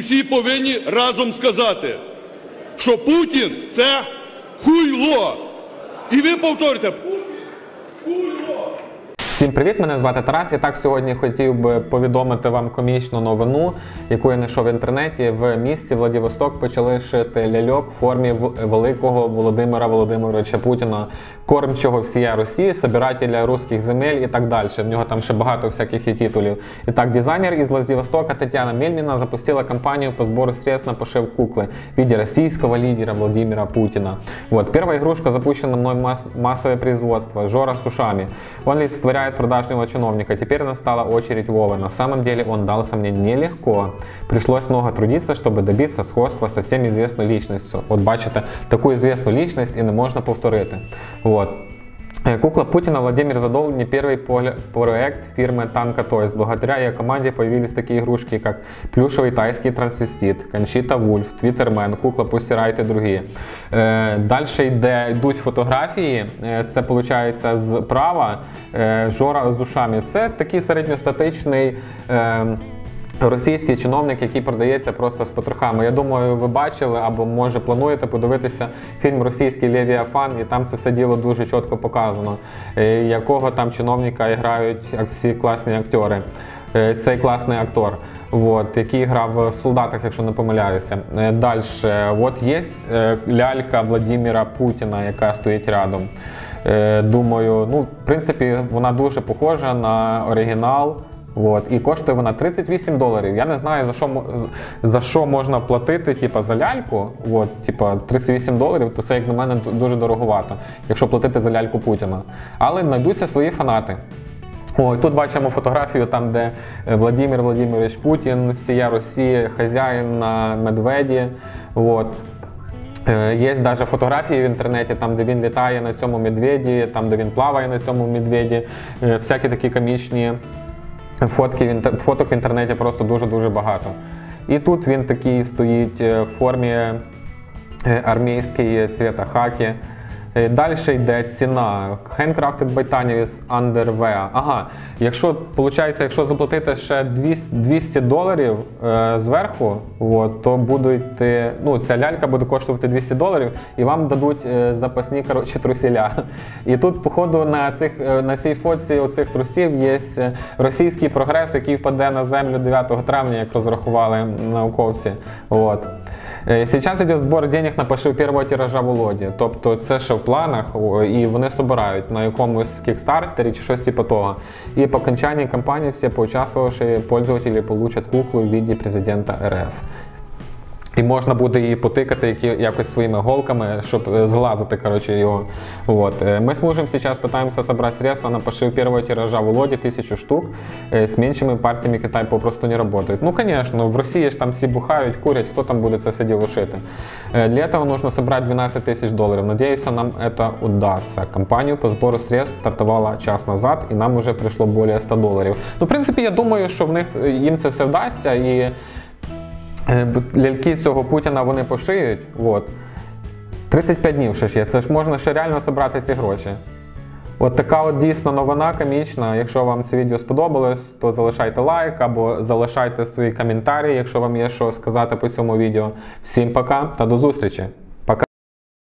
всі повинні разом сказати, що Путін це хуйло. І ви повторите, Путін хуйло. Всім привіт! Мене звати Тарас. І так сьогодні хотів би повідомити вам комічну новину, яку я знайшов в інтернеті. В місті Владивосток почали шити ляльок в формі великого Володимира Володимировича Путіна, кормчого всія Росії, собирателя руських земель і так далі. В нього там ще багато всяких є титулів. І так, дизайнер із Владивостока Тетяна Мельміна запустила кампанию по сбору средств на пошив куклы в виде российского лидера Владимира Путина. Вот, первая игрушка запущена мной масс- массовое производство, Жора с ушами. Он олицетворяет продажного чиновника. Теперь настала очередь Вовы. На самом деле он дался мне нелегко. Пришлось много трудиться, чтобы добиться сходства со всем известной личностью. От бачите, таку известну личность і не можна повторити. Вот. Э, Кукла Путина Владимир Задол не первый поле- проект фирмы Танка Toys. Благодаря ее команде появились такие игрушки, как плюшевый тайский трансвестит, Кончита Вульф, Твіттермен, Кукла Pussy Riot і другі. Е, Далі йде, йдуть фотографії. Е, Це виходить зправа е, Жора з ушами. Це такий середньостатичний. Е, Російський чиновник, який продається просто з потрохами. Я думаю, ви бачили або може плануєте подивитися фільм Російський Левіафан, і там це все діло дуже чітко показано, е, якого там чиновника грають всі класні актори. Е, Цей класний актор, от, який грав в солдатах, якщо не помиляюся. Далі, от є е, лялька Владимира Путіна, яка стоїть рядом. Е, Думаю, ну, в принципі, вона дуже похожа на оригінал. От, і коштує вона 38 доларів. Я не знаю за що за що можна платити, типа за ляльку. От, типа 38 доларів, то це як на мене дуже дороговато, якщо платити за ляльку Путіна. Але знайдуться свої фанати. Ой, тут бачимо фотографію, там, де е, Владимир Владимирович Путін, всія Росія, хазяїн на медведі. От. Е, Є навіть фотографії в інтернеті, там, де він літає на цьому медведі, там, де він плаває на цьому медведі. Е, Всякі такі комічні фотки фоток в інтернеті просто дуже-дуже багато. І тут він такий стоїть е, в формі е, армійської цвіта хакі. Е, Далі йде ціна. Handcrafted by Tanya Underwear. Ага, якщо виходить, якщо заплатити ще 200 200 доларів е, зверху, от, то будуть, е, ну, ця лялька буде коштувати 200 доларів, і вам дадуть е, запасні коротше, трусіля. І тут, походу, на, цих, е, на цій фотці оцих трусів є е, російський прогрес, який впаде на землю 9 травня, як розрахували науковці. От. Е, Сейчас йде збор денег на пошив першого тиража Володі. Тобто це ще в планах, і вони збирають на якомусь кікстартері чи щось типу того. І по окончании кампанії всі поучаствувавші пользователі получат куклу в виде президента РФ. І можна буде її потикати які, якось своїми голками, щоб е, зглазити короче, його. Вот. Е, Мы с мужем сейчас пытаемся собрать средства на пошив первого тиража Володи, тысячу штук. Е, С меньшими партиями Китай попросту не работает. Ну, конечно, в Росії ж там всі бухають, курять, хто там буде це все діло шити. Е, Для этого нужно собрать 12 тысяч долларов. Надеюсь, нам это удастся. Компанию по сбору средств стартувала час назад, і нам уже прийшло більше 100 доларів. Ну, в принципі, я думаю, що в них е, їм це все вдасться. І Е, б- ляльки цього Путіна вони пошиють. От. 35 днів ще ж є. Це ж можна ще реально зібрати ці гроші. От така от дійсно новина комічна. Якщо вам це відео сподобалось, то залишайте лайк або залишайте свої коментарі, якщо вам є що сказати по цьому відео. Всім пока та до зустрічі!